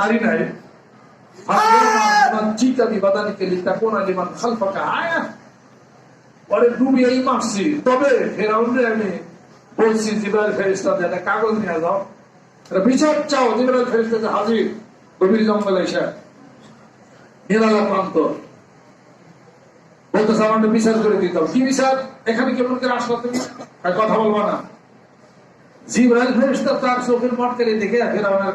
ছাড়ি নাই চিতা বিবাদানিকে লিখা কোন আলিমান খালফাকা? আয়া! পরে ডুবিয়েই মারছি। তবে ফেরাউন্ডে আমি বলছি জিব্রাইল ফেরিস্তা একটা কাগজ নিয়ে যাও। বিচার চাও জিব্রাইল ফেরিস্তা হাজির। গভীর জঙ্গলে এসে নিরালা প্রান্ত বলতেছে আমার বিচার করে দিতাম কি বিচার? এখানে কেমন করে আসলো তুমি কথা বলব না। জিব্রাইল ফেরিস্তা তার চোখের মটকারি দেখে ফেরাউনের আর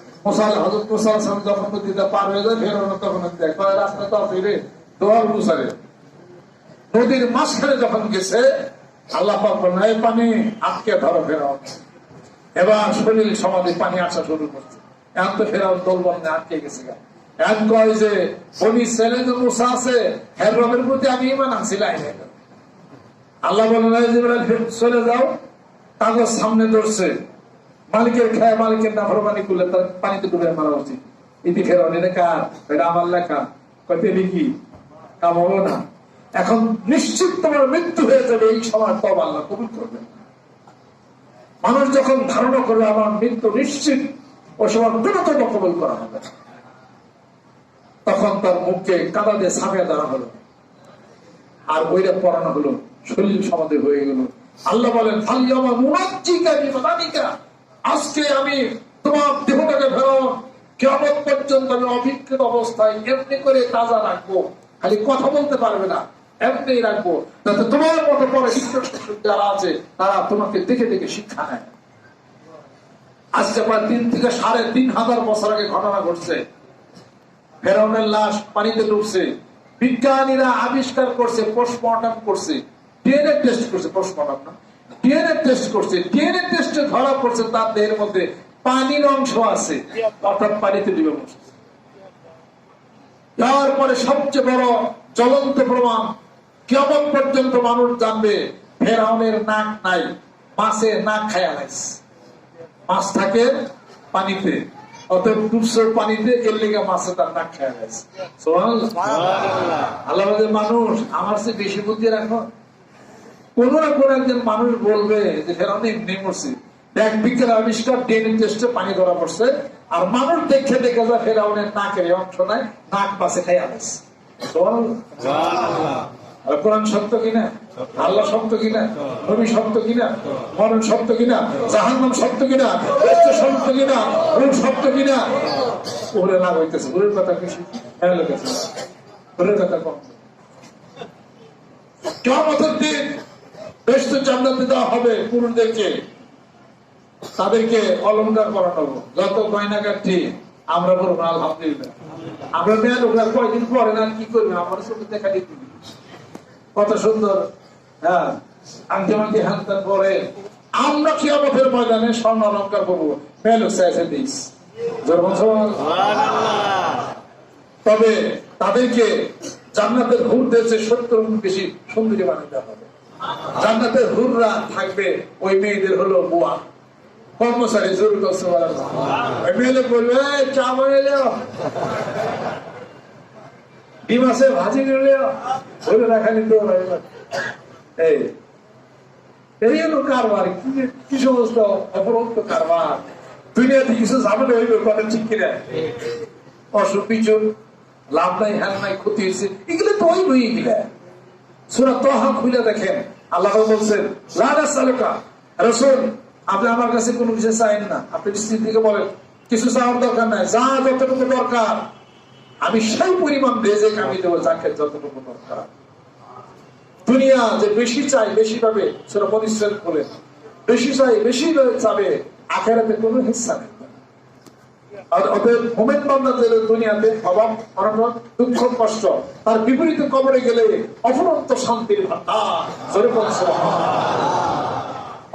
যখন পার হয়ে যায় ফের ওরা তখন তো ফিরে নদীর মাঝখানে যখন গেছে আল্লাহ পানি আটকে ধরো ফেরাও এবার শরীর সমাধি পানি আসা শুরু করছে। এখন তো ফেরাও দোল বন্ধে আটকে গেছে যে আছে প্রতি আমি ইমান আল্লাহ বলেন "এই জিবরাইল, ফের চলে যাও কাগজ সামনে ধরছে। মালিকের খেয়ে, মালিকের না ফরমানি করলে তার পানিতে ডুবে মারা উচিত। ইতি ফেরাও এটা কার? এটা আমার লেখা। কয়তে লিখি কাম হলো না। এখন নিশ্চিত তোমার মৃত্যু হয়ে যাবে, এই সময় তব আল্লাহ কবুল করবেন না। মানুষ যখন ধারণা করবে, আমার মৃত্যু নিশ্চিত ও সময় কোন কবল করা হবে। তখন তার মুখকে কাদা দিয়ে সামিয়া দেওয়া হলো। আর ওইটা পড়ানো হলো, শরীর সমাধি হয়ে গেল। আল্লাহ বলেন ফাল্লামা মুনাজ্জিকা বিমাদানিকা আজকে আমি তোমার দেহটাকে ফেরো কেমন পর্যন্ত আমি অভিজ্ঞত অবস্থায় এমনি করে তাজা রাখব। খালি কথা বলতে পারবে না এমনি রাখব। যাতে তোমার মতো পরে যারা আছে, তারা তোমাকে দেখে দেখে শিক্ষা নেয়। আজকে প্রায় তিন থেকে সাড়ে তিন হাজার বছর আগে ঘটনা ঘটছে। ফেরাউনের লাশ পানিতে ডুবছে। বিজ্ঞানীরা আবিষ্কার করছে পোস্টমর্টম করছে। ডিএনএ টেস্ট করছে পোস্টমর্টম না? ডিএনএ টেস্ট করছে ডিএনএ টেস্টে ধরা পড়ছে তার দেহের মধ্যে পানির অংশ আছে অর্থাৎ পানিতে ডুবে বসছে তারপরে সবচেয়ে বড় জ্বলন্ত প্রমাণ কেমন পর্যন্ত মানুষ জানবে ফেরাউনের নাক নাই মাছে নাক খায়া লাইছে মাছ থাকে পানিতে অতএব ডুবসের পানিতে এর লেগে মাছে তার নাক খেয়ে আল্লাহ মানুষ আমার চেয়ে বেশি বুদ্ধি রাখো। কোন না কোন একজন মানুষ বলবে যে ফেরাউন এমনি মরছে। এক বিজ্ঞান আবিষ্কার ডেনি টেস্টে পানি ধরা পড়ছে। আর মানুষ দেখে দেখে যা ফেরাউনের নাকের অংশ নাই নাক পাশে গেছে কোরআন সত্য কিনা আল্লাহ সত্য কিনা নবী সত্য কিনা মরণ সত্য কিনা জাহান্নাম সত্য কিনা বেহেশত সত্য কিনা রূপ সত্য কিনা ওরে লাভ হইতেছে ওরের কথা ওরের কথা কম। কেমতের দিন বেশ জান্নাতে দেওয়া হবে পুরুষদেরকে। তাদেরকে অলঙ্কার করানো যত গয়নাগাঠি আমরা বলব আলহামদুলিল্লাহ। আমরা মেয়ে লোকরা কয়দিন পরে না কি করবে? আমার চোখে দেখা দিতে কত সুন্দর হ্যাঁ? আংটি মাংটি হান্তার পরে আমরা কি আমাদের ময়দানে স্বর্ণ অলঙ্কার করব। মেয়ে লোক চাইছে দিস। তবে তাদেরকে জান্নাতের দেশে সত্তর বেশি সুন্দরী বানাতে হবে। জান্নাতের হুররা থাকবে ওই মেয়েদের হলো বুয়া। কর্মচারী জোর করছে ওই মেয়েদের বলবে "এই, চা ভাজি নিলে বলে রাখা নিতে এই এই হলো কারবার। কি সমস্ত কারবার। দুনিয়াতে কিছু ঝামেলা হইবে কথা ঠিক কিনা? অসুখ বিচুর লাভ নাই নাই ক্ষতি হয়েছে এগুলো তো ওই বই গিলা সুরা তহা খুলে দেখেন। আল্লাহ বলছেন রসুল, আপনি আমার কাছে কোনো কিছু চাইন না। আপনি স্ত্রী থেকে বলেন, কিছু চাওয়ার দরকার নাই, যা যতটুকু দরকার, আমি সেই পরিমাণ ভেজে কামি দেবো যাকে যতটুকু দরকার। দুনিয়া যে বেশি চাই বেশি পাবে, সেটা পরিশ্রম করে। বেশি চাই বেশি চাবে আখেরাতে কোনো হিস্সা নেই। তার বিপরীতে কবরে গেলে শান্তির ভান্ডার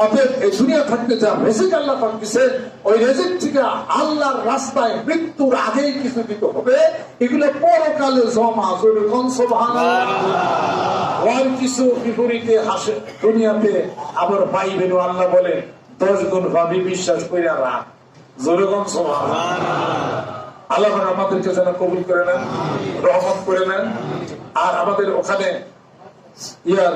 অতএব এই থাকতে যা রেজিক আল্লাহ পাক দিছে ওই রেজিক থেকে আল্লাহর রাস্তায় মৃত্যুর আগেই কিছু দিতে হবে। এগুলো পরকালে জমা, জোরে ওর কিছু বিপরীতে হাসে দুনিয়াতে আবার পাইবেন আল্লাহ বলে, দশ গুণ ভাবি বিশ্বাস করে রাখ। জোরে কোন আল্লাহ আমাদেরকে যেন কবুল করে নেন, রহমত করে নেন। আর আমাদের ওখানে ইয়ার